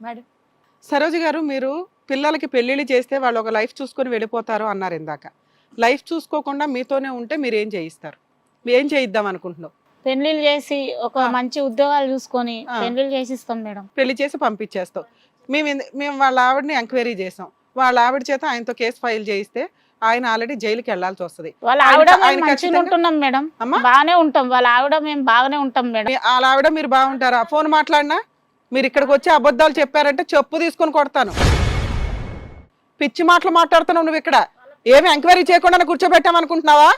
Madam. Saroja గారు మీరు పిల్లలకి పెళ్ళిళ్ళు చేస్తే వాళ్ళు ఒక లైఫ్ చూసుకొని వెళ్ళిపోతారు అన్నారు ఇందాక. లైఫ్ చూసుకోకుండా మీతోనే ఉంటే మీరు ఏం చేయిస్తారు? మీరు ఏం చేయిద్దాం అనుకుంటున్నావు? పెళ్ళిళ్ళు చేసి ఒక. మంచి ఉద్యోగాలు చూసుకొని. పెళ్ళిళ్ళు చేసి ఇస్తాం మేడం. పెళ్ళి చేసి పంపించేస్తావు. మేము మేము వాళ్ళ ఆవిడని ఎంక్వైరీ చేసాం వాళ్ళ ఆవిడ చేత ఆయనతో కేసు ఫైల్ చేయిస్తే ఆయన ఆల్రెడీ జైలుకి వెళ్ళాల్సి వస్తుంది. వాళ్ళ ఆవిడ మంచిగా ఉంటున్నాం మేడం. బాగానే ఉంటాం. వాళ్ళ ఆవిడ మేము బాగానే ఉంటాం మేడం. వాళ్ళ ఆవిడ మీరు బాగుంటారా? ఫోన్ మాట్లాడినా? మీరు ఇక్కడికి వచ్చి అబద్ధాలు చెప్పారంటే చెప్పు తీసుకొని కొడతాను. పిచ్చి మాటలు మాట్లాడుతున్నావు నువ్వు ఇక్కడ. ఏమి ఎంక్వైరీ చేయకుండా కూర్చోబెట్టామనుకుంటున్నావా?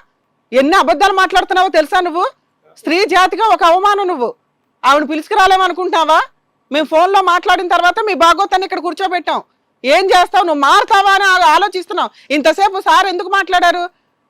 ఎన్ని అబద్ధాలు మాట్లాడుతున్నావో తెలుసా నువ్వు? స్త్రీ జాతిగా ఒక అవమానం నువ్వు. ఆవిడ పిలుచుకురాలేమనుకుంటున్నావా? మేము ఫోన్లో మాట్లాడిన తర్వాత మీ భాగోతాన్ని ఇక్కడ కూర్చోబెట్టాం. ఏం చేస్తావు? నువ్వు మారుతావా అని ఆలోచిస్తున్నావు. ఇంతసేపు సార్ ఎందుకు మాట్లాడారు?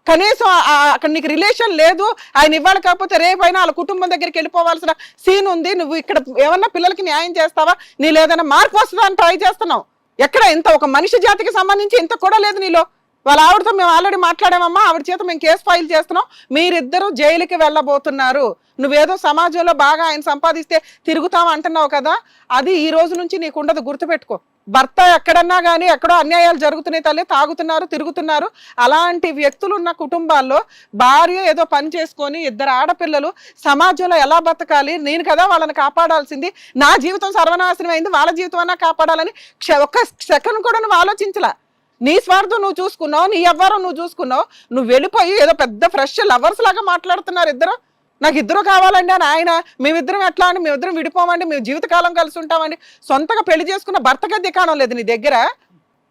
కనీసం అక్కడ నీకు రిలేషన్ లేదు ఆయన ఇవ్వాలి కాకపోతే రేపైనా వాళ్ళ కుటుంబం దగ్గరికి వెళ్ళిపోవాల్సిన సీన్ ఉంది. నువ్వు ఇక్కడ ఏమన్నా పిల్లలకి న్యాయం చేస్తావా? నీ లేదన్నా మార్పు వస్తుందా అని ట్రై చేస్తున్నావు. ఎక్కడ ఇంత ఒక మనిషి జాతికి సంబంధించి ఇంత కూడా లేదు నీలో. వాళ్ళ ఆవిడతో మేము ఆల్రెడీ మాట్లాడామమ్మా. ఆవిడ చేత మేము కేసు ఫైల్ చేస్తున్నాం. మీరిద్దరూ జైలుకి వెళ్ళబోతున్నారు. నువ్వేదో సమాజంలో బాగా ఆయన సంపాదిస్తే తిరుగుతాం అంటున్నావు కదా? అది ఈ రోజు నుంచి నీకు ఉండదు. గుర్తుపెట్టుకో. భర్త ఎక్కడన్నా కానీ ఎక్కడో అన్యాయాలు జరుగుతున్నాయి తల్లి తాగుతున్నారు తిరుగుతున్నారు. అలాంటి వ్యక్తులు ఉన్న కుటుంబాల్లో భార్య ఏదో పని చేసుకొని ఇద్దరు ఆడపిల్లలు సమాజంలో ఎలా బతకాలి నేను కదా వాళ్ళని కాపాడాల్సింది నా జీవితం సర్వనాశనం అయింది వాళ్ళ జీవితం అన్నా కాపాడాలని క్ష- ఒక్క సెకండ్ కూడా నువ్వు ఆలోచించలా. నీ స్వార్థం నువ్వు చూసుకున్నావు నీ ఎవ్వరం నువ్వు చూసుకున్నావు నువ్వు వెళ్ళిపోయి ఏదో పెద్ద ఫ్రెష్ లవర్స్ లాగా మాట్లాడుతున్నారు ఇద్దరు. నాకు ఇద్దరు కావాలండి అని ఆయన మేమిద్దరం ఎట్లా అని మేమిద్దరం విడిపోమండి మేము జీవితకాలం కలిసి ఉంటామండి. సొంతగా పెళ్ళి చేసుకున్న భర్తకే దికాణం లేదు నీ దగ్గర.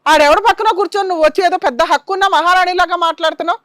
ఆడెవడ పక్కన కూర్చొని నువ్వు వచ్చి ఏదో పెద్ద హక్కున్న మహారాణిలాగా మాట్లాడుతున్నావు?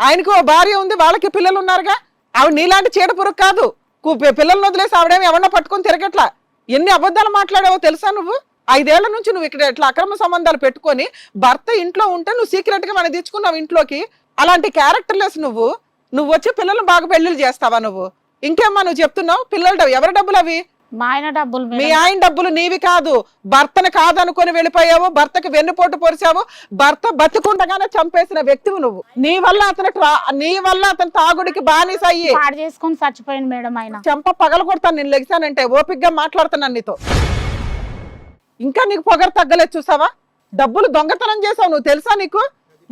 ఆయనకు ఓ భార్య ఉంది వాళ్ళకి పిల్లలు ఉన్నారుగా. ఆవిడ నీలాంటి చీడ పురుగు కాదు. కు- పిల్లల్ని వదిలేసి ఆవిడేమి ఎవరినో పట్టుకొని తిరగట్లా? ఎన్ని అబద్ధాలు మాట్లాడావో తెలుసా నువ్వు? ఐదేళ్ళ నుంచి నువ్వు ఇక్కడ ఇట్లా అక్రమ సంబంధాలు పెట్టుకొని భర్త ఇంట్లో ఉంటే నువ్వు సీక్రెట్గా మనం తెచ్చుకున్నావు ఇంట్లోకి. అలాంటి క్యారెక్టర్లెస్ నువ్వు. నువ్వు వచ్చి పిల్లల్ని బాగా పెళ్ళిళ్ళు చేస్తావా నువ్వు? ఇంకేమ్మా నువ్వు చెప్తున్నావు? పిల్లల డబ్బు ఎవరి డబ్బులు అవి? మా ఆయన డబ్బులు మీ ఆయన డబ్బులు నీవి కాదు. భర్తను కాదనుకొని వెళ్ళిపోయావు భర్తకి వెన్నుపోటు పొరిచావు భర్త బతుకుండగానే చంపేసిన వ్యక్తివి నువ్వు. నీ వల్ల అతను నీ వల్ల అతను తాగుడికి బానిస అయ్యి. చేసుకొని చచ్చిపోయింది మేడం ఆయన. చెంప పగల కొడతాను నేను లెగిసానంటే ఓపిగ్గా మాట్లాడుతున్నాను నీతో. ఇంకా నీకు పొగరు తగ్గలేదు చూసావా? డబ్బులు దొంగతనం చేసావు నువ్వు తెలుసా నీకు?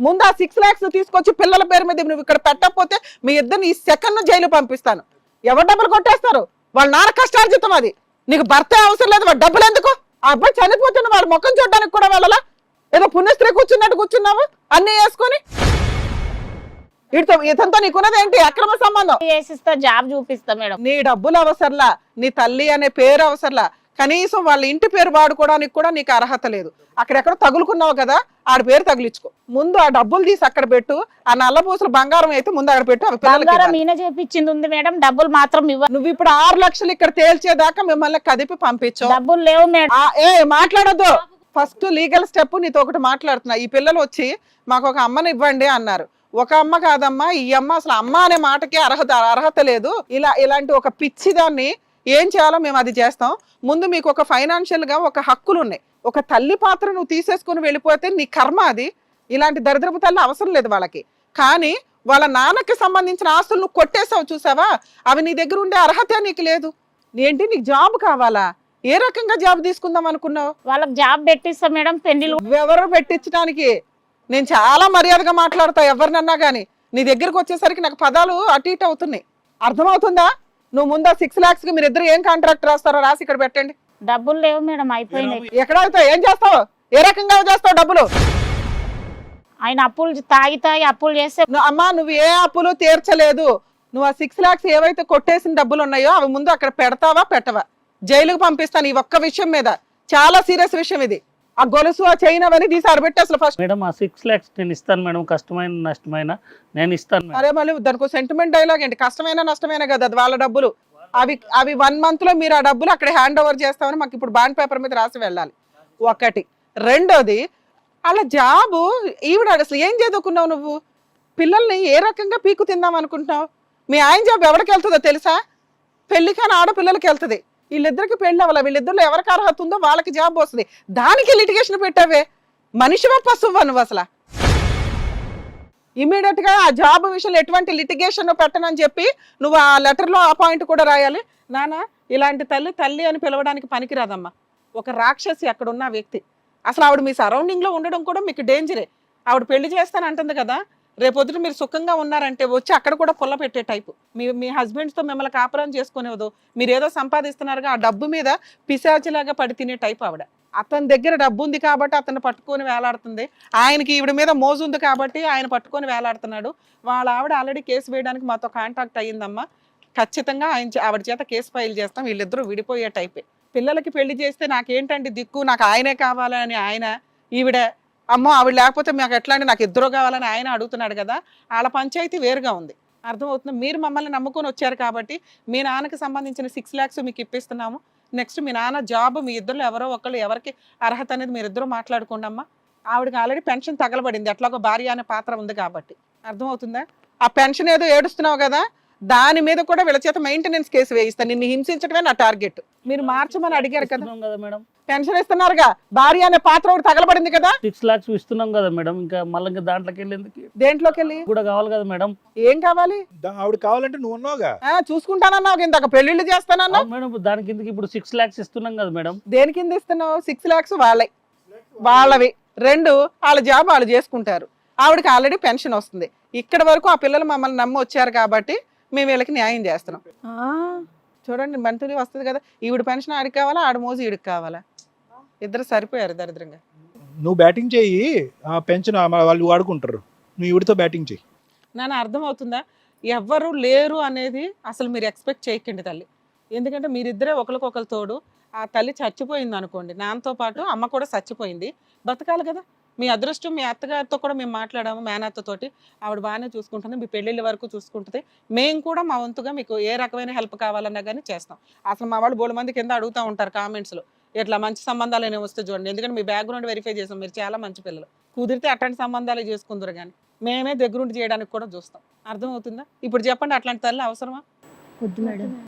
ముందు ఆ సిక్స్ లాక్స్ తీసుకొచ్చి పిల్లల పేరు మీద నువ్వు ఇక్కడ పెట్టకపోతే మీ ఇద్దరిని ఈ సెకండ్ జైలు పంపిస్తాను. ఎవరు డబ్బులు కొట్టేస్తారు? వాళ్ళ నాన్న కష్టార్జితం అది. నీకు భర్త అవసరం లేదు వాడు డబ్బులు ఎందుకు? ఆ అబ్బాయి చనిపోతున్న వాడు ముఖం చూడడానికి కూడా వెళ్ళలా? ఏదో పుణ్యస్త్రీ కూర్చున్నట్టు కూర్చున్నావు? అన్ని వేసుకొని? వీటితో ఇతనితో నీకున్నది ఏంటి? అక్రమ సంబంధం. జాబ్ చూపిస్తా మేడం. నీ డబ్బులు అవసరంలా నీ తల్లి అనే పేరు అవసరంలా కనీసం వాళ్ళ ఇంటి పేరు వాడుకోవడానికి కూడా నీకు అర్హత లేదు. అక్కడెక్కడ తగులుకున్నావు కదా ఆడ పేరు తగిలించుకో. ముందు ఆ డబ్బులు తీసి అక్కడ పెట్టు ఆ నల్లపూసలు బంగారం అయితే ముందు అక్కడ పెట్టు బంగారం. ఈయన చేపించింది ఉంది మేడం డబ్బులు మాత్రం ఇవ్వ నువ్వు ఇప్పుడు ఆరు లక్షలు ఇక్కడ తేల్చేదాకా మిమ్మల్ని కదిపి పంపించు డబ్బులు లేవు మేడం. ఏ మాట్లాడొద్దు. ఫస్ట్ లీగల్ స్టెప్ నీతో ఒకటి మాట్లాడుతున్నా. ఈ పిల్లలు వచ్చి మాకు ఒక అమ్మని ఇవ్వండి అన్నారు. ఒక అమ్మ కాదమ్మా ఈ అమ్మ అసలు అమ్మ అనే మాటకి అర్హత అర్హత లేదు. ఇలా ఇలాంటి ఒక పిచ్చి దాన్ని ఏం చేయాలో మేము అది చేస్తాం. ముందు మీకు ఒక ఫైనాన్షియల్గా ఒక హక్కులు ఉన్నాయి ఒక తల్లి పాత్ర నువ్వు తీసేసుకుని వెళ్ళిపోతే నీ కర్మ అది. ఇలాంటి దరిద్రపు తల్లి అవసరం లేదు వాళ్ళకి. కానీ వాళ్ళ నాన్నకి సంబంధించిన ఆస్తులు నువ్వు కొట్టేసావు చూసావా? అవి నీ దగ్గర ఉండే అర్హత నీకు లేదు. ఏంటి నీకు జాబ్ కావాలా? ఏ రకంగా జాబ్ తీసుకుందాం అనుకున్నావు? వాళ్ళకి జాబ్ పెట్టిస్తా మేడం పెళ్ళిలు ఎవరు పెట్టించడానికి? నేను చాలా మర్యాదగా మాట్లాడతా ఎవరినన్నా కానీ నీ దగ్గరకు వచ్చేసరికి నాకు పదాలు అటు ఇటు అవుతున్నాయి. అర్థమవుతుందా? నువ్వు ముందా సిక్స్ లాక్స్కి మీరు ఇద్దరు ఏం కాంట్రాక్ట్ రాస్తారో రాసి ఇక్కడ పెట్టండి. డబ్బులు లేవు మేడం అయిపోయినాయి. ఎక్కడ అవుతావు ఏం చేస్తావు? ఏ రకంగా చేస్తావు డబ్బులు? ఆయన అప్పులు తాగి తాగి అప్పులు చేస్తే అమ్మా నువ్వు ఏ అప్పులు తీర్చలేదు. నువ్వు ఆ సిక్స్ లాక్స్ ఏవైతే కొట్టేసిన డబ్బులు ఉన్నాయో అవి ముందు అక్కడ పెడతావా పెట్టవా? జైలుకు పంపిస్తాను ఈ ఒక్క విషయం మీద. చాలా సీరియస్ విషయం ఇది. ఆ గొలుసు ఆ చైన్ అవన్నీ తీసి ఆడబెట్టి అసలు ఫస్ట్ మేడం ఆ సిక్స్ ల్యాక్స్ నేను ఇస్తాను మేడం. కష్టమైన నష్టమైన నేను ఇస్తాను మేడం. అరే మళ్ళీ దానికి సెంటిమెంట్ డైలాగ్ ఏంటి? కష్టమైన నష్టమైన కదా అది వాళ్ళ డబ్బులు. అవి అవి వన్ మంత్లో మీరు ఆ డబ్బులు అక్కడ హ్యాండ్ ఓవర్ చేస్తామని మాకు ఇప్పుడు బాండ్ పేపర్ మీద రాసి వెళ్ళాలి. ఒకటి. రెండోది అలా జాబు ఈవిడ అసలు ఏం చదువుకున్నావు నువ్వు? పిల్లల్ని ఏ రకంగా పీకు తిందాం అనుకుంటున్నావు? మీ ఆయన జాబ్ ఎవరికి వెళ్తుందో తెలుసా? పెళ్ళి కాని ఆడపిల్లలకి వెళ్తుంది. వీళ్ళిద్దరికి పెళ్ళి అవ్వాలి? వీళ్ళిద్దరిలో ఎవరికి అర్హత ఉందో వాళ్ళకి జాబ్ వస్తుంది. దానికి లిటిగేషన్ పెట్టావే. మనిషివా పశువా నువ్వు అసలు? ఇమీడియట్గా ఆ జాబ్ విషయంలో ఎటువంటి లిటిగేషన్ పెట్టనని చెప్పి నువ్వు ఆ లెటర్లో ఆ పాయింట్ కూడా రాయాలి. నానా ఇలాంటి తల్లి తల్లి అని పిలవడానికి పనికిరాదమ్మా. ఒక రాక్షసి అక్కడ ఉన్న వ్యక్తి. అసలు ఆవిడ మీ సరౌండింగ్లో ఉండడం కూడా మీకు డేంజరే ఆవిడ పెళ్ళి చేస్తాను అంటుంది కదా. రేపొద్దున మీరు సుఖంగా ఉన్నారంటే వచ్చి అక్కడ కూడా పుల్ల పెట్టే టైపు. మీ మీ హస్బెండ్స్తో మిమ్మల్ని కాపురం చేసుకునేవద్దు మీరు ఏదో సంపాదిస్తున్నారుగా ఆ డబ్బు మీద పిశాచిలాగా పడి తినే టైప్ ఆవిడ. అతని దగ్గర డబ్బు ఉంది కాబట్టి అతను పట్టుకొని వేలాడుతుంది. ఆయనకి ఈవిడ మీద మోజు ఉంది కాబట్టి ఆయన పట్టుకొని వేలాడుతున్నాడు. వాళ్ళ ఆవిడ ఆల్రెడీ కేసు వేయడానికి మాతో కాంటాక్ట్ అయ్యిందమ్మా. ఖచ్చితంగా ఆయన చే- ఆవిడ చేత కేసు ఫైల్ చేస్తాం. వీళ్ళిద్దరూ విడిపోయే టైపే. పిల్లలకి పెళ్ళి చేస్తే నాకేంటండి దిక్కు? నాకు ఆయనే కావాలని ఆయన ఈవిడ అమ్మో ఆవిడ లేకపోతే మాకు ఎట్లా అంటే నాకు ఇద్దరు కావాలని ఆయన అడుగుతున్నాడు కదా వాళ్ళ పంచాయతీ వేరుగా ఉంది. అర్థమవుతుంది? మీరు మమ్మల్ని నమ్ముకొని వచ్చారు కాబట్టి మీ నాన్నకి సంబంధించిన సిక్స్ ల్యాక్స్ మీకు ఇప్పిస్తున్నాము. నెక్స్ట్ మీ నాన్న జాబ్ మీ ఇద్దరు ఎవరో ఒకళ్ళు ఎవరికి అర్హత అనేది మీరిద్దరూ మాట్లాడుకోండి అమ్మా. ఆవిడకి ఆల్రెడీ పెన్షన్ తగలబడింది. అట్లా ఒక భార్య అనే పాత్ర ఉంది కాబట్టి. అర్థమవుతుందా? ఆ పెన్షన్ ఏదో ఏడుస్తున్నావు కదా దాని మీద కూడా వీళ్ళ చేత మెయింటెనెన్స్ కేసు వేయిస్తాను నిన్ను హింసించడమే నా టార్గెట్ మీరు మార్చమని అడిగారు కదా. కదా మేడం. పెన్షన్ ఇస్తున్నారుగా. భార్య అనే పాత్ర ఒకటి తగలబడింది కదా. సిక్స్ లాక్స్ ఇస్తున్నాం కదా మేడం. ఇంకా మళ్ళీ ఇంకా దాంట్లోకి వెళ్ళేందుకు దేంట్లోకి వెళ్ళి కూడా కావాలి కదా మేడం. ఏం కావాలి? దా- ఆవిడ కావాలంటే నువ్వు ఉన్నావుగా. ఆ, చూసుకుంటానన్నావు ఇందాక. పెళ్ళిళ్ళు చేస్తానన్నావు. అవును మేడం దాని కిందకి ఇప్పుడు సిక్స్ లాక్స్ ఇస్తున్నాం కదా మేడం. దేని కింద ఇస్తున్నావు? సిక్స్ లాక్స్ వాళ్ళవి వాళ్ళవి. రెండు వాళ్ళ జాబ్ వాళ్ళు చేసుకుంటారు. ఆవిడకి ఆల్రెడీ పెన్షన్ వస్తుంది. ఇక్కడ వరకు ఆ పిల్లలు మమ్మల్ని నమ్మి వచ్చారు కాబట్టి మేము వీళ్ళకి న్యాయం చేస్తున్నాం. ఆ, చూడండి మంత్లీ వస్తుంది కదా ఈవిడ పెన్షన్ ఆడికి కావాలా ఆడ మోజు ఈడికి కావాలా? ఇద్దరు సరిపోయారు దరిద్రంగా. నువ్వు బ్యాటింగ్ చెయ్యి ఆ పెన్షన్ వాళ్ళు వాడుకుంటారు. నువ్వు ఈవిడితో బ్యాటింగ్ చెయ్యి నాన్న అర్థమవుతుందా? ఎవ్వరు లేరు అనేది అసలు మీరు ఎక్స్పెక్ట్ చేయకండి తల్లి. ఎందుకంటే మీరిద్దరే ఒకరికొకరు తోడు. ఆ తల్లి చచ్చిపోయింది అనుకోండి నాన్నతో పాటు అమ్మ కూడా చచ్చిపోయింది. బతకాలి కదా. మీ అదృష్టం మీ అత్తగారితో కూడా మేము మాట్లాడాము మేనత్తతోటి ఆవిడ బాగానే చూసుకుంటుంది మీ పెళ్ళిళ్ళ వరకు చూసుకుంటుంది. మేము కూడా మా వంతుగా మీకు ఏ రకమైన హెల్ప్ కావాలన్నా కానీ చేస్తాం. అసలు మా వాళ్ళు బోడు మంది కింద అడుగుతూ ఉంటారు కామెంట్స్లో. ఇట్లా మంచి సంబంధాలు అనేవి వస్తే చూడండి. ఎందుకంటే మీ బ్యాక్గ్రౌండ్ వెరిఫై చేసాం మీరు చాలా మంచి పిల్లలు. కుదిరితే అట్లాంటి సంబంధాలు చేసుకుందరు కానీ మేమే దగ్గరుండి చేయడానికి కూడా చూస్తాం. అర్థమవుతుందా? ఇప్పుడు చెప్పండి అట్లాంటి తల్లి అవసరమా?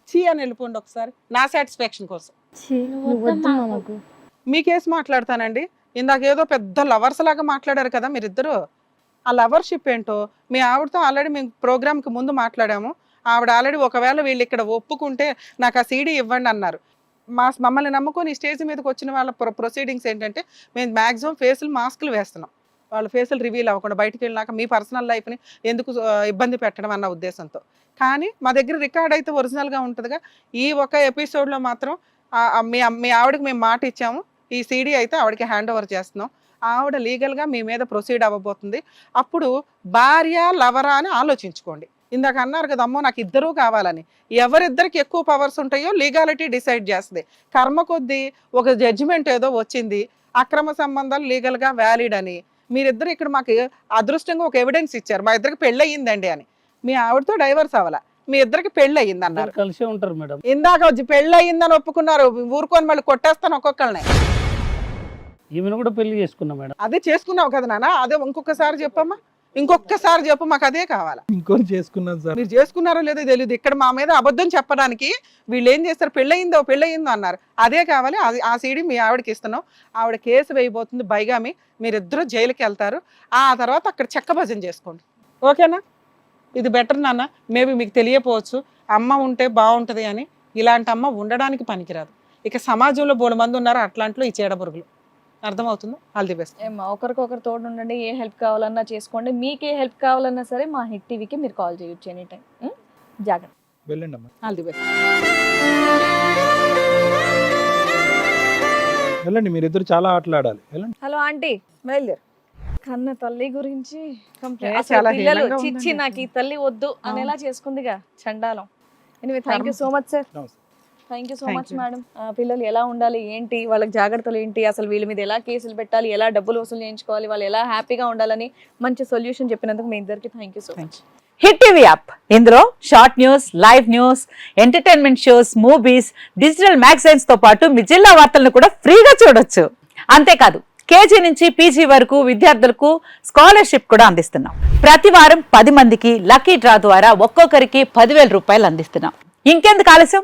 చీ అని వెళ్ళిపోండి ఒకసారి. నా సాటిస్ఫాక్షన్ కోసం. ఛీ, నువ్వు వద్దు మామకు. మీ కేసు మాట్లాడతానండి. ఇందాక ఏదో పెద్ద లవర్స్ లాగా మాట్లాడారు కదా మీరిద్దరు. ఆ లవర్షిప్ ఏంటో? మీ ఆవిడతో ఆల్రెడీ మేము ప్రోగ్రామ్కి ముందు మాట్లాడాము. ఆవిడ ఆల్రెడీ ఒకవేళ వీళ్ళు ఇక్కడ ఒప్పుకుంటే నాకు ఆ సీడీ ఇవ్వండి అన్నారు. మా మమ్మల్ని నమ్ముకొని స్టేజ్ మీదకి వచ్చిన వాళ్ళ ప్రొ ప్రొసీడింగ్స్ ఏంటంటే మేము మ్యాక్సిమం ఫేసులు మాస్కులు వేస్తున్నాం. వాళ్ళ ఫేసులు రివీల్ అవ్వకుండా బయటికి వెళ్ళినాక మీ పర్సనల్ లైఫ్ని ఎందుకు ఇబ్బంది పెట్టడం అన్న ఉద్దేశంతో. కానీ మా దగ్గర రికార్డ్ అయితే ఒరిజినల్గా ఉంటుందిగా. ఈ ఒక ఎపిసోడ్లో మాత్రం మీ మీ ఆవిడకి మేము మాట ఇచ్చాము. ఈ సీడీ అయితే ఆవిడకి హ్యాండ్ ఓవర్ చేస్తున్నాం. ఆవిడ లీగల్గా మీ మీద ప్రొసీడ్ అవ్వబోతుంది. అప్పుడు భార్య లవరా అని ఆలోచించుకోండి. ఇందాక అన్నారు కదా అమ్మో నాకు ఇద్దరూ కావాలని. ఎవరిద్దరికి ఎక్కువ పవర్స్ ఉంటాయో లీగాలిటీ డిసైడ్ చేస్తుంది. కర్మ కొద్దీ ఒక జడ్జిమెంట్ ఏదో వచ్చింది. అక్రమ సంబంధాలు లీగల్గా వ్యాలిడ్ అని. మీరిద్దరు ఇక్కడ మాకు అదృష్టంగా ఒక ఎవిడెన్స్ ఇచ్చారు. మా ఇద్దరికి పెళ్ళి అయ్యిందండి అని. మీ ఆవిడతో డైవర్స్ అవ్వాల? మీ ఇద్దరికి పెళ్ళి అయ్యింది అన్నారు కలిసే ఉంటారు మేడం. ఇందాక వచ్చి పెళ్ళి అయ్యిందని ఒప్పుకున్నారు. ఊరుకొని మళ్ళీ కొట్టేస్తాను ఒక్కొక్కళ్ళని. ఈమెను కూడా పెళ్ళి చేసుకున్నాం మేడం. అదే చేసుకున్నావు కదా నాన్న అదే ఇంకొకసారి చెప్పమ్మా. ఇంకొకసారి చెప్పు మాకు అదే కావాలి? ఇంకోటి చేసుకున్నాను సార్. మీరు చేసుకున్నారో లేదో తెలియదు ఇక్కడ మా మీద అబద్ధం చెప్పడానికి వీళ్ళు ఏం చేస్తారు? పెళ్ళయిందో పెళ్ళయిందో అన్నారు. అదే కావాలి అది ఆ సీడీ మీ ఆవిడకి ఇస్తున్నాం. ఆవిడ కేసు వేయబోతుంది బైగామి మీరిద్దరూ జైలుకి వెళ్తారు. ఆ తర్వాత అక్కడ చెక్క భజన చేసుకోండి. ఓకేనా? ఇది బెటర్ నాన్న మేబీ మీకు తెలియపోవచ్చు. అమ్మ ఉంటే బాగుంటుంది అని ఇలాంటి అమ్మ ఉండడానికి పనికిరాదు. ఇక సమాజంలో బోడు మంది ఉన్నారు అట్లాంట్లో ఈ చీడపురుగులు అర్థమవుతుందా? ఆల్ ది బెస్ట్ ఏమ్మా ఒకరికొకరు తోడు ఉండండి ఏ హెల్ప్ కావాలన్నా చేసుకోండి. మీకు ఏ హెల్ప్ కావాలన్నా సరే మా హిట్ టీవీకి మీరు కాల్ చేయొచ్చు ఎనీ టైం జాగ్రత్త. వెళ్ళండి అమ్మా ఆల్ ది బెస్ట్ వెళ్ళండి మీరిద్దరు చాలా ఆటలు ఆడాలి వెళ్ళండి. హలో ఆంటీ బయలుదేరు. కన్న తల్లి గురించి అసలు చాలా పిల్లలు చిచ్చి. నాకు ఈ తల్లి వద్దు అనేలా చేసుకుందిగా చండాలం. Anyway thank you so much sir నమస్తే. Thank you so much. Madam పిల్లలు ఎలా ఉండాలి ఏంటి వాళ్ళకి జాగ్రత్తలు ఏంటి అసలు వీళ్ళ మీద ఎలా కేసులు పెట్టాలి ఎలా డబ్బులు వసూలు చేయించుకోవాలి వాళ్ళు ఎలా హ్యాపీగా ఉండాలని మంచి సొల్యూషన్ చెప్పినందుకు మీ ఇద్దరికి thank you so much hit TV app ఇందులో short news live news entertainment shows movies digital మ్యాగజైన్స్తో పాటు మీ జిల్లా వార్తలను కూడా ఫ్రీగా చూడొచ్చు. అంతేకాదు కేజీ నుంచి పీజీ వరకు విద్యార్థులకు స్కాలర్షిప్ కూడా అందిస్తున్నాం. ప్రతి వారం పది మందికి లక్కీ డ్రా ద్వారా ఒక్కొక్కరికి పదివేల రూపాయలు అందిస్తున్నాం. ఇంకెందుకు ఆలస్యం?